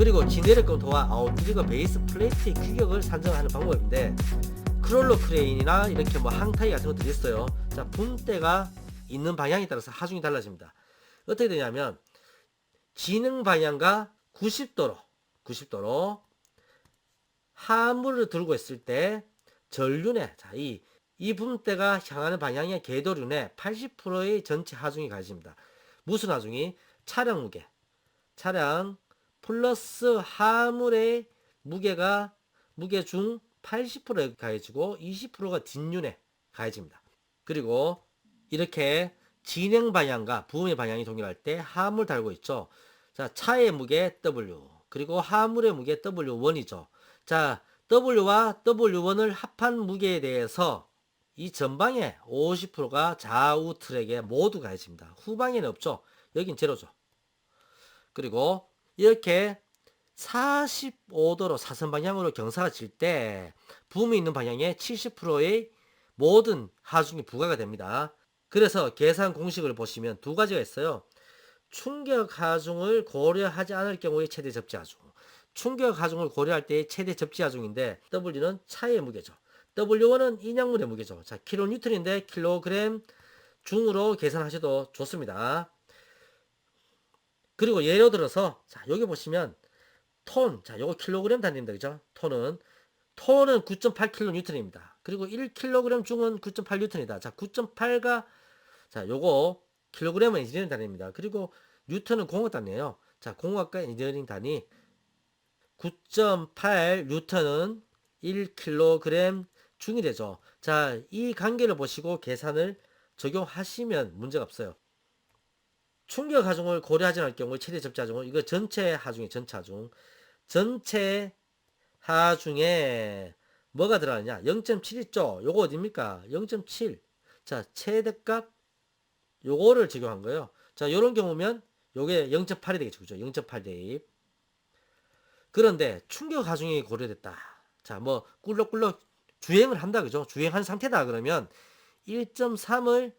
그리고 진내력 검토와 아웃트리거 베이스 플레이트의 규격을 산정하는 방법인데 크롤러 크레인이나 이렇게 뭐 항타이 같은 것들이 있어요. 자, 붐대가 있는 방향에 따라서 하중이 달라집니다. 어떻게 되냐면 진행 방향과 90도로 90도로 하물을 들고 있을 때 전륜에 자, 이, 이 붐대가 향하는 방향의 궤도륜에 80%의 전체 하중이 가해집니다. 무슨 하중이? 차량 무게. 차량 플러스 하물의 무게가 무게 중 80%에 가해지고 20%가 뒷륜에 가해집니다. 그리고 이렇게 진행 방향과 부음의 방향이 동일할 때 하물 달고 있죠. 자, 차의 무게 W 그리고 하물의 무게 W1이죠. 자, W와 W1을 합한 무게에 대해서 이 전방에 50%가 좌우 트랙에 모두 가해집니다. 후방에는 없죠. 여긴 제로죠. 그리고 이렇게 45도로 사선 방향으로 경사가 질 때 붐이 있는 방향에 70%의 모든 하중이 부과가 됩니다. 그래서 계산 공식을 보시면 두 가지가 있어요. 충격 하중을 고려하지 않을 경우의 최대 접지 하중. 충격 하중을 고려할 때의 최대 접지 하중인데 W는 차의 무게죠. W1은 인양물의 무게죠. 자, 킬로뉴턴인데 킬로그램 중으로 계산하셔도 좋습니다. 그리고 예를 들어서 자, 여기 보시면 톤, 자, 요거 킬로그램 단위입니다. 그죠? 톤은 톤은 9.8kN입니다. 그리고 1kg 중은 9.8N이다. 자, 9.8가 자, 요거 킬로그램은 인지니어링 단위입니다. 그리고 뉴턴은 공학 단위예요. 자, 공학과 인지니어링 단위 9.8 뉴턴은 1kg 중이 되죠. 자, 이 관계를 보시고 계산을 적용하시면 문제가 없어요. 충격 하중을 고려하지 않을 경우 최대 접지 하중은 이거 전체 하중이 전체 하중. 전체 하중에 뭐가 들어가느냐? 0.7 있죠. 요거 어딥니까? 0.7. 자, 최대값 요거를 적용한 거예요. 자, 요런 경우면 요게 0.8이 되겠죠. 그죠? 0.8 대입. 그런데 충격 하중이 고려됐다. 자, 뭐 꿀럭꿀럭 주행을 한다 그죠? 주행한 상태다 그러면 1.3을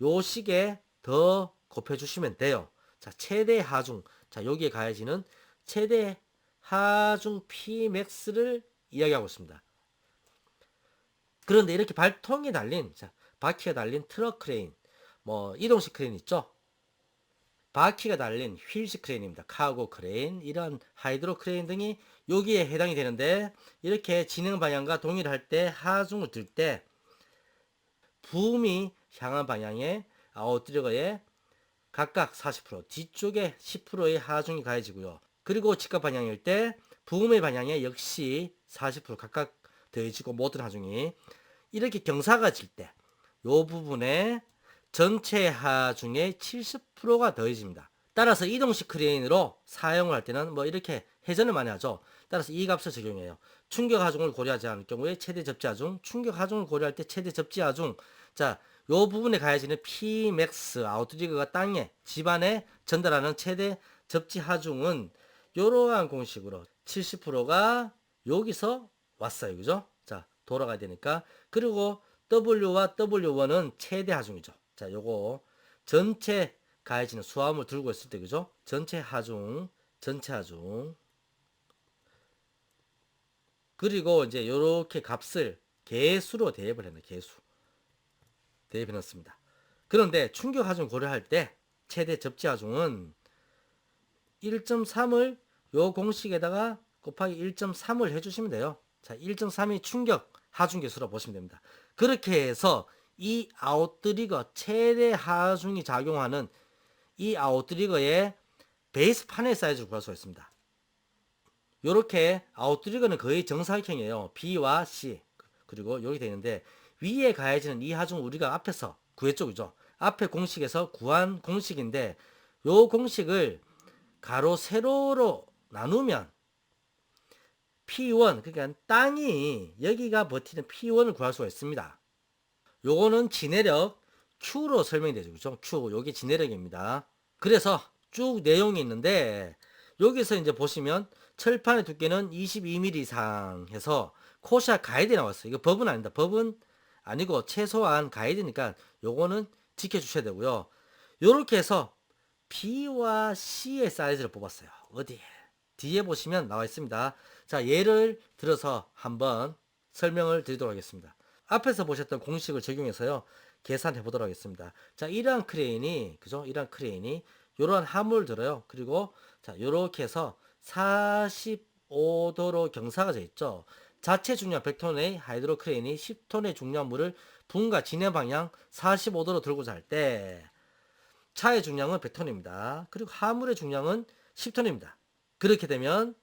요 식에 더 곱해 주시면 돼요. 자, 최대 하중. 자, 여기에 가해지는 최대 하중 Pmax를 이야기하고 있습니다. 그런데 이렇게 발통에 달린 자, 바퀴가 달린 트럭 크레인, 뭐 이동식 크레인 있죠? 바퀴가 달린 휠식 크레인입니다. 카고 크레인, 이런 하이드로 크레인 등이 여기에 해당이 되는데 이렇게 진행 방향과 동일할 때 하중을 들 때 붐이 향한 방향에 아웃드리거에 각각 40% 뒤쪽에 10%의 하중이 가해지고요. 그리고 직각 방향일 때 부음의 방향에 역시 40% 각각 더해지고 모든 하중이 이렇게 경사가 질 때 요 부분에 전체 하중의 70%가 더해집니다. 따라서 이동식 크레인으로 사용을 할 때는 뭐 이렇게 회전을 많이 하죠. 따라서 이 값을 적용해요. 충격 하중을 고려하지 않을 경우에 최대 접지 하중, 충격 하중을 고려할 때 최대 접지 하중. 자, 요 부분에 가해지는 Pmax 아웃리그가 땅에 집안에 전달하는 최대 접지 하중은 이러한 공식으로 70%가 여기서 왔어요. 그죠? 자, 돌아가야 되니까. 그리고 W와 W1은 최대 하중이죠. 자, 요거 전체 가해지는 수화물 들고 있을 때 그죠? 전체 하중, 전체 하중. 그리고 이제 요렇게 값을 개수로 대입을 했네. 개수. 대입해 놨습니다. 그런데 충격 하중 고려할 때 최대 접지 하중은 1.3을 요 공식에다가 곱하기 1.3을 해주시면 돼요. 자, 1.3이 충격 하중 개수로 보시면 됩니다. 그렇게 해서 이 아웃드리거 최대 하중이 작용하는 이 아웃드리거의 베이스 판의 사이즈를 구할 수가 있습니다. 요렇게 아웃드리거는 거의 정사각형이에요. B와 C 그리고 여기 되는데 위에 가해지는 이 하중 우리가 앞에서 구했죠 그죠? 앞에 공식에서 구한 공식인데 요 공식을 가로 세로로 나누면 P1 그러니까 땅이 여기가 버티는 P1을 구할 수가 있습니다. 요거는 지내력 Q로 설명이 되죠. 그죠? Q 요게 지내력입니다. 그래서 쭉 내용이 있는데 여기서 이제 보시면 철판의 두께는 22mm 이상 해서 코샤 가이드에 나왔어요. 이거 법은 아닙니다. 법은 아니고 최소한 가이드니까 요거는 지켜주셔야 되고요. 요렇게 해서 B와 C의 사이즈를 뽑았어요. 어디에? 뒤에 보시면 나와 있습니다. 자, 예를 들어서 한번 설명을 드리도록 하겠습니다. 앞에서 보셨던 공식을 적용해서요. 계산해 보도록 하겠습니다. 자, 이러한 크레인이 그죠? 이러한 크레인이 이러한 화물 들어요. 그리고 자, 요렇게 해서 45도로 경사가 져 있죠. 자체 중량 100톤의 하이드로 크레인이 10톤의 중량물을 분과 진행 방향 45도로 들고자 할때 차의 중량은 100톤입니다. 그리고 하물의 중량은 10톤입니다. 그렇게 되면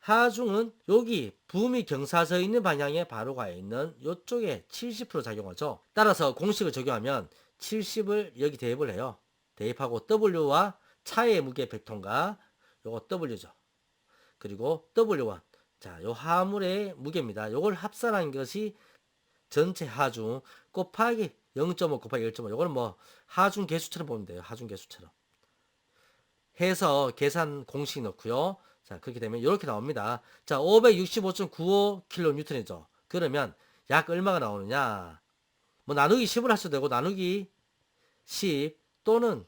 하중은 여기 붐이 경사져 있는 방향에 바로 가 있는 이쪽에 70% 작용하죠. 따라서 공식을 적용하면 70을 여기 대입을 해요. 대입하고 W와 차의 무게 100톤과 요거 W죠. 그리고 W1. 자, 요 하물의 무게입니다. 요걸 합산한 것이 전체 하중 곱하기 0.5 곱하기 1.5. 요거는 뭐 하중 개수처럼 보면 돼요. 하중 개수처럼. 해서 계산 공식 넣고요. 자, 그렇게 되면 이렇게 나옵니다. 자, 565.95kN이죠. 그러면 약 얼마가 나오느냐? 뭐 나누기 10을 하셔도 되고 나누기 10 또는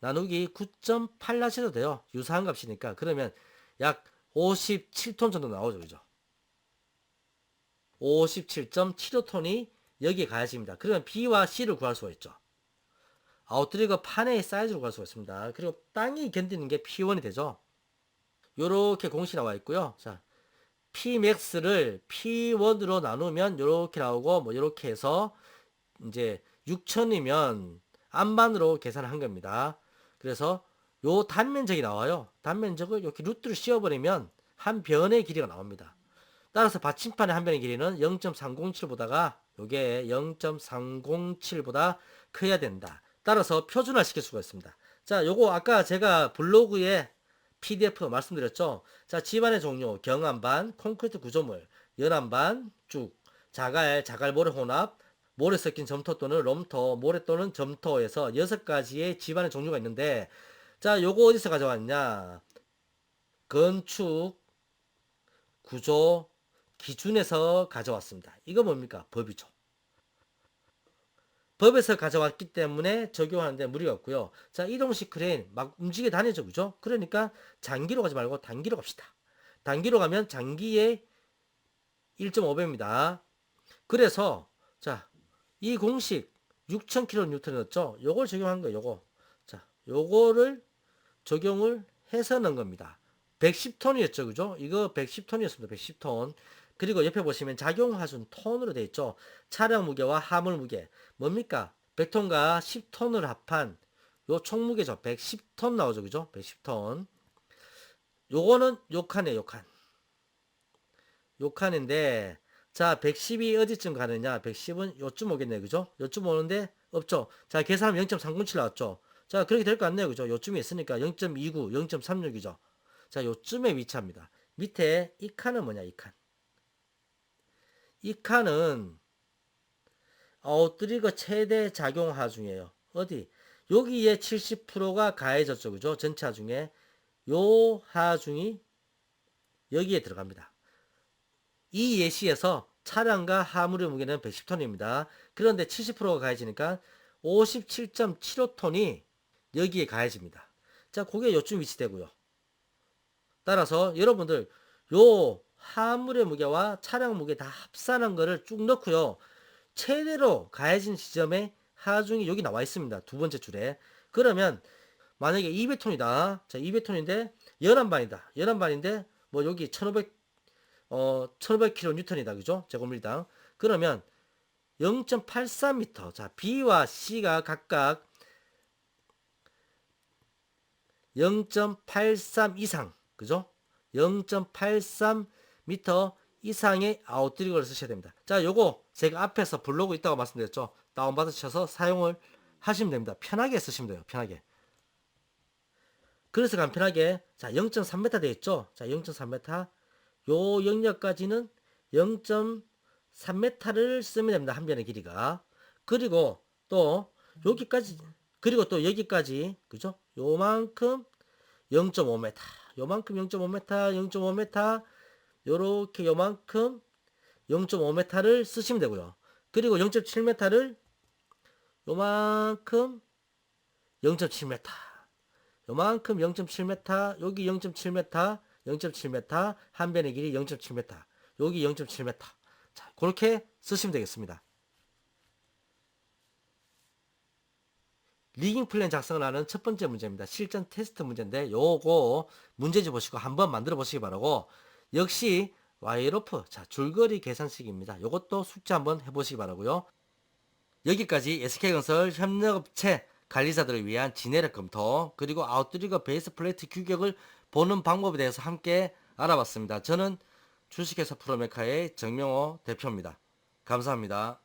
나누기 9.8 하셔도 돼요. 유사한 값이니까. 그러면 약 57톤 정도 나오죠. 그죠? 57.75톤이 여기에 가해집니다. 그러면 B와 C를 구할 수가 있죠. 아웃트리거 판의 사이즈로 구할 수가 있습니다. 그리고 땅이 견디는 게 P1이 되죠. 요렇게 공식이 나와 있고요. 자, Pmax를 P1으로 나누면 요렇게 나오고 뭐 요렇게 해서 이제 6천이면 안반으로 계산을 한 겁니다. 그래서 요 단면적이 나와요. 단면적을 이렇게 루트를 씌워버리면 한 변의 길이가 나옵니다. 따라서 받침판의 한 변의 길이는 0.307보다가 요게 0.307보다 커야 된다. 따라서 표준화 시킬 수가 있습니다. 자, 요거 아까 제가 블로그에 PDF 말씀드렸죠. 자, 집안의 종류, 경암반, 콘크리트 구조물, 연암반, 쭉, 자갈, 자갈 모래 혼합, 모래 섞인 점토 또는 롬토, 모래 또는 점토에서 여섯 가지의 집안의 종류가 있는데, 자, 요거 어디서 가져왔냐? 건축, 구조, 기준에서 가져왔습니다. 이거 뭡니까? 법이죠. 법에서 가져왔기 때문에 적용하는데 무리가 없고요. 자, 이동식 크레인 막 움직여 다니죠. 그죠? 그러니까 장기로 가지 말고 단기로 갑시다. 단기로 가면 장기의 1.5배입니다. 그래서 자, 이 공식 6000kN였죠. 요걸 적용한 거예요. 요거. 자, 요거를 적용을 해서 넣은 겁니다. 110톤이었죠. 그죠? 이거 110톤이었습니다. 110톤. 그리고 옆에 보시면 작용하순 톤으로 되어 있죠. 차량 무게와 화물 무게. 뭡니까? 100톤과 10톤을 합한 요 총무게죠. 110톤 나오죠. 그죠? 110톤. 요거는 요 칸이에요. 요 칸. 요 칸인데 자, 110이 어디쯤 가느냐? 110은 요쯤 오겠네요. 그죠? 요쯤 오는데 없죠. 자, 계산하면 0.307 나왔죠. 자, 그렇게 될거 같네요. 그죠? 요쯤에 있으니까 0.29, 0.36이죠. 자, 요쯤에 위치합니다. 밑에 이 칸은 뭐냐? 이 칸. 이 칸은 아웃트리거 최대 작용 하중이에요. 어디? 여기에 70%가 가해졌죠. 그죠? 전체 하중에. 요 하중이 여기에 들어갑니다. 이 예시에서 차량과 화물의 무게는 110톤입니다. 그런데 70%가 가해지니까 57.75톤이 여기에 가해집니다. 자, 그게 요쯤 위치되고요. 따라서 여러분들 요 화물의 무게와 차량 무게 다 합산한 거를 쭉 넣고요. 최대로 가해진 지점에 하중이 여기 나와 있습니다. 두 번째 줄에. 그러면 만약에 200톤이다. 자, 200톤인데 연안반이다. 연안반인데 뭐 여기 1500 어, 1500kN이다. 그죠? 제곱미당. 그러면 0.83m. 자, B와 C가 각각 0.83 이상. 그죠? 0.83 미터 이상의 아웃드리거를 쓰셔야 됩니다. 자, 요거 제가 앞에서 블로그 있다고 말씀드렸죠. 다운받으셔서 사용을 하시면 됩니다. 편하게 쓰시면 돼요. 편하게. 그래서 간편하게 자 0.3m 되어 있죠. 자 0.3m 요 영역까지는 0.3m를 쓰면 됩니다. 한 변의 길이가. 그리고 또 여기까지 그리고 또 여기까지 그죠? 요만큼 0.5m 요만큼 0.5m 0.5m 요렇게 요만큼 0.5m를 쓰시면 되고요. 그리고 0.7m를 요만큼 0.7m 요만큼 0.7m, 여기 0.7m, 0.7m, 한 변의 길이 0.7m, 여기 0.7m. 자, 그렇게 쓰시면 되겠습니다. 리깅 플랜 작성을 하는 첫 번째 문제입니다. 실전 테스트 문제인데 요거 문제지 보시고 한번 만들어 보시기 바라고 역시 와이로프 자 줄거리 계산식입니다. 요것도 숙제 한번 해보시기 바라고요. 여기까지 SK건설 협력업체 관리자들을 위한 진해력 검토 그리고 아웃트리거 베이스 플레이트 규격을 보는 방법에 대해서 함께 알아봤습니다. 저는 주식회사 프로메카의 정명호 대표입니다. 감사합니다.